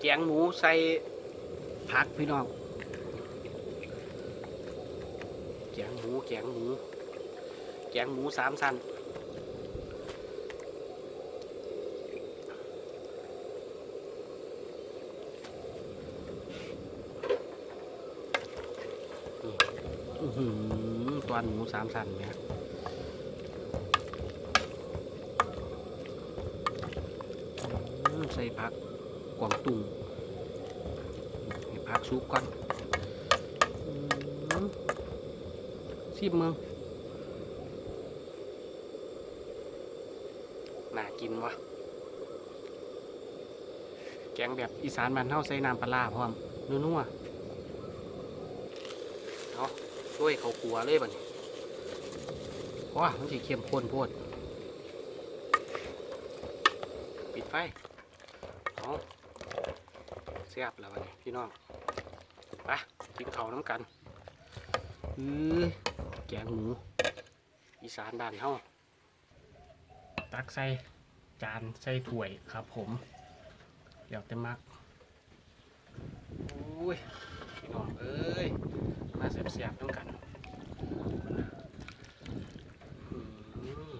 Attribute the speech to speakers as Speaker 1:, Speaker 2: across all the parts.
Speaker 1: แกงหมูใส่ผักพี่น้อง แกงหมูแกงหมู แกงหมูสามสันนี่อื้อหือตอนหมูสามสั้นเนี่ยใส่ผักกวางตุ้ง ให้ผักซุปก่อนชิมมึงน่ากินวะแกงแบบอีสานบ้านเฮาใส่น้ำปลาพร้อมนัวๆเอาด้วยเขาขัวเลยบัดนี้ว้ามันสิเข้มข้นโพดปิดไฟเอาเสียบแล้วบัดนี้พี่น้อง ปกินข้าวน้ำกันอือแกงหมูอีสานบ้านเฮาตักใส่จานใส่ถ้วยครับผมเดี๋ยวเต็มมักอุ้ยพี่น้องเอ้ยมาเสียบๆต้องกันอืม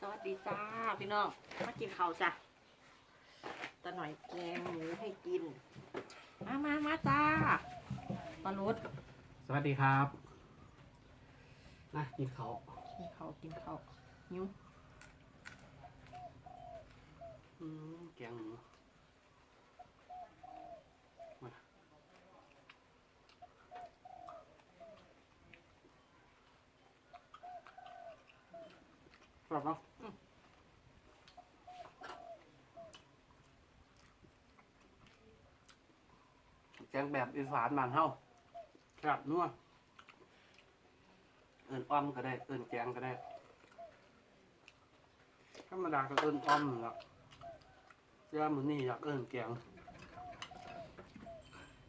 Speaker 2: สวัสดีจ้าพี่น้องมากินข้าวจ้ะ หน่อยแกงหมูให้กิน มามามาจ้าปลาลด
Speaker 1: สวัสดีครับนะกินเขาว
Speaker 2: กินข้าวกินข้าวนิ้ว
Speaker 1: อืมแกงหมูมาครับเนาะ แกงแบบอีสานบ้านเฮาครับนัวเอินอ้อมก็ได้ เอินแกงก็ได้ ธรรมดาก็เอินอ้อมนั่นละเจ้ามือนี่อยากเอินแกง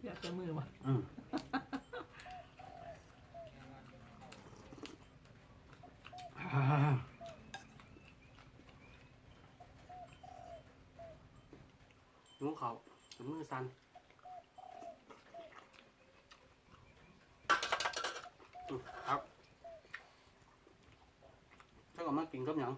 Speaker 2: อยากจะมือมา
Speaker 1: อืม อ่าหิวเขาวจนมือสั่นอืม ครับถ้าก็มากินกับหยัง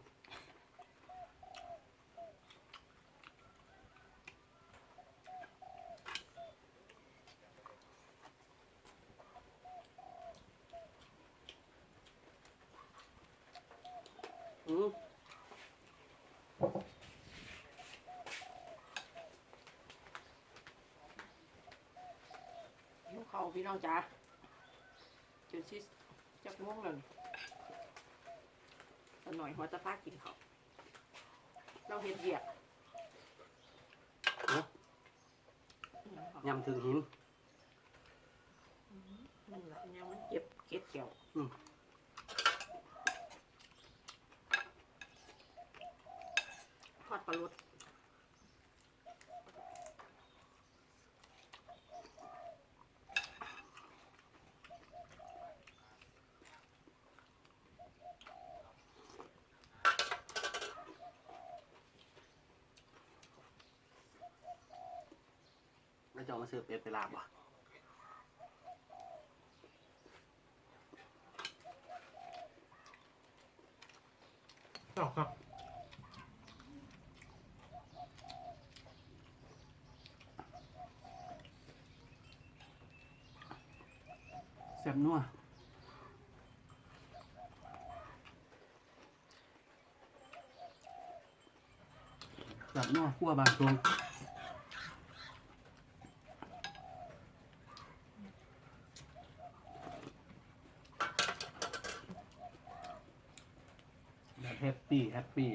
Speaker 1: อืม
Speaker 2: นิ้วข้าวพี่น้องจ้า นชิจักม่วงเลยตะหน่อยหัวจะพากินข้าวเราเห็นเหยียก
Speaker 1: เนอะยำถึงหิน
Speaker 2: นั่นแหละยังมันเจ็บเก็ดเกี่ยว
Speaker 1: อืม
Speaker 2: ทอดปลาลด
Speaker 1: แล้วจะเอามาซื้อเป็ดไปลาบวะ
Speaker 3: เจ้าครับ
Speaker 1: แซ่บนัวแซ่บนัวคั่วบางตรง แฮปปี้แฮปปี้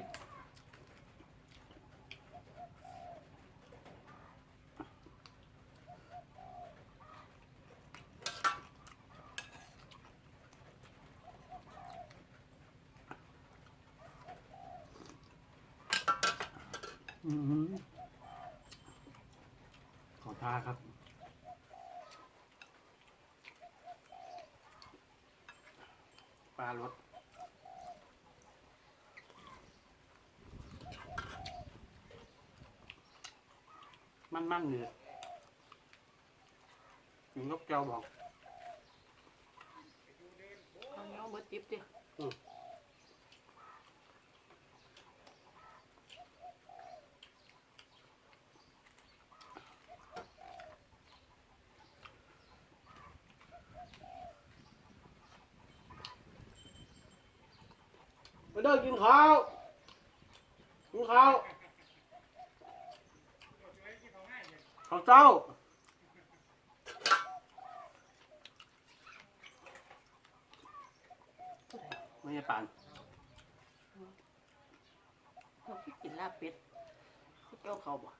Speaker 1: อืมขอท่าครับปลารส มันมันๆเนี่ยกินกับแก้วบอก
Speaker 2: เอาเนี้ยเบิดติ๊บดิ
Speaker 1: มาเด้อกินข้าวกินข้าวข้าว เจ้าไม่ใช่ปาน
Speaker 2: เราคิดกินลาบเป็ดที่เจ้าเขาบ่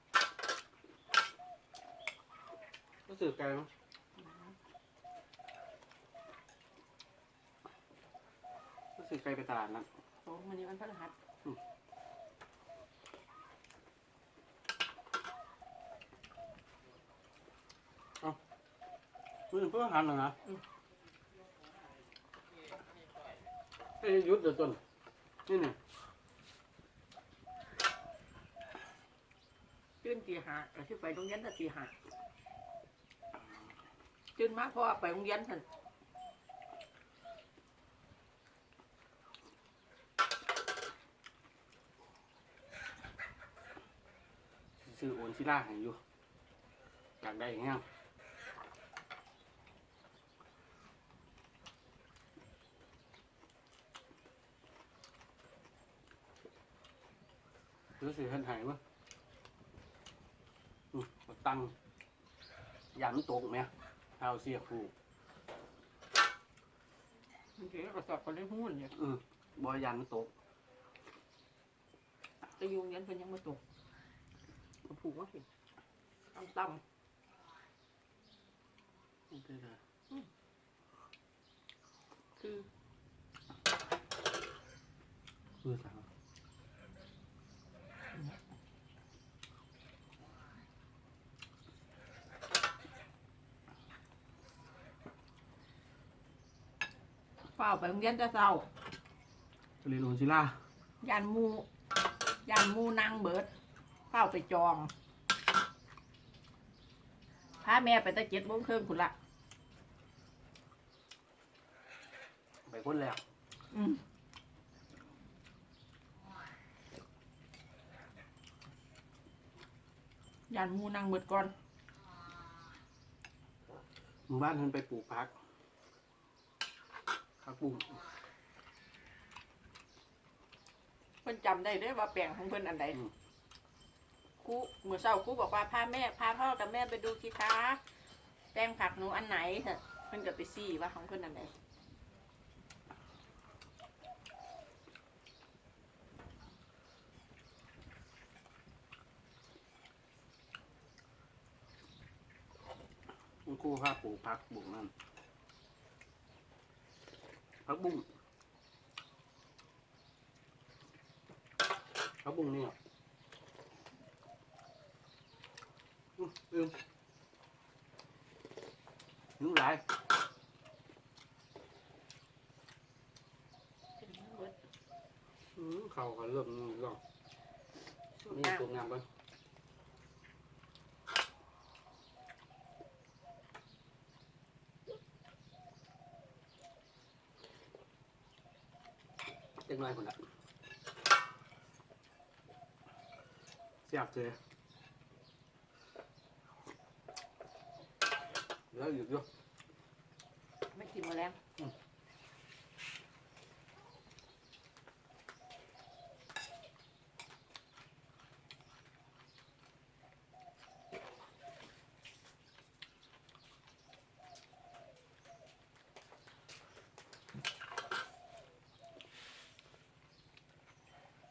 Speaker 1: รู้สึกไกลมั้ยรู้สึกไกลไปตลาดนั้น
Speaker 2: โอ้มันนี้มันพฤหัส
Speaker 1: มือเพื่อหันหรอนะไอ้ยยุดเดี๋ยวจนนี่นี่
Speaker 2: ตื่นตีห้าแต่ที่ไปโรงเรียนแต่ตีห้าตื่นมาเพราะว่าไปโรงเรียนท่าน
Speaker 1: ซื้อโอนชิล่าให้อยู่อยากได้อย่างเงี้ย รู้สึกเห็นหายมั้ยอืมกดตังค์ยามมันตกไหมเท้าเสียผูก
Speaker 2: มันเก๋ก็สอบกันได้หุ้นเนี่ย
Speaker 1: อืมบอยานมันตก
Speaker 2: จะยุงเรียนเพิ่นยังมาตกก็ผูกว่าสิต่ำต่
Speaker 1: ไม่ได้เลยำ
Speaker 2: คือ
Speaker 1: คือสาว
Speaker 2: เฝ้าไปโรงเรียนแต่เช้า
Speaker 1: เรียนโอนชิล่า
Speaker 2: ยานหมูยานหมูนางเบิดเฝ้าไปจองพาแม่ไปแตะเจ็ดโมงครึ่งคุณละ
Speaker 1: ไปคนแรก
Speaker 2: อืมยานหมูนางเบิดก่อน
Speaker 1: หมู่บ้านเพิ่นไปปลูกพัก พักบุ้ง
Speaker 2: เพิ่นจำได้เด้อว่าแปลงของเพิ่นอันใดครูเมื่อเช้าครูบอกว่าพาแม่พาพ่อกับแม่ไปดูสิคะแปลงผักหนูอันไหนเถอะเพิ่นก็ไปซี่ว่าของเพิ่นอันใด
Speaker 1: คุณครูพาปลูกพักบุ้งนั่น พักบุ้งพักบุ้งนี่อะอืมอืมนุ่งหลาย
Speaker 2: เบิด
Speaker 1: อืมเขาก็เริ่มนุ่งแล้ว
Speaker 2: สูตร
Speaker 1: นี่
Speaker 2: น้ำ
Speaker 1: ตัวงามก่อ เล็กน้อยคนละเสียบเลยเหลืออยู่ด้วย
Speaker 2: ไม่กินมาแล้ว
Speaker 1: อืม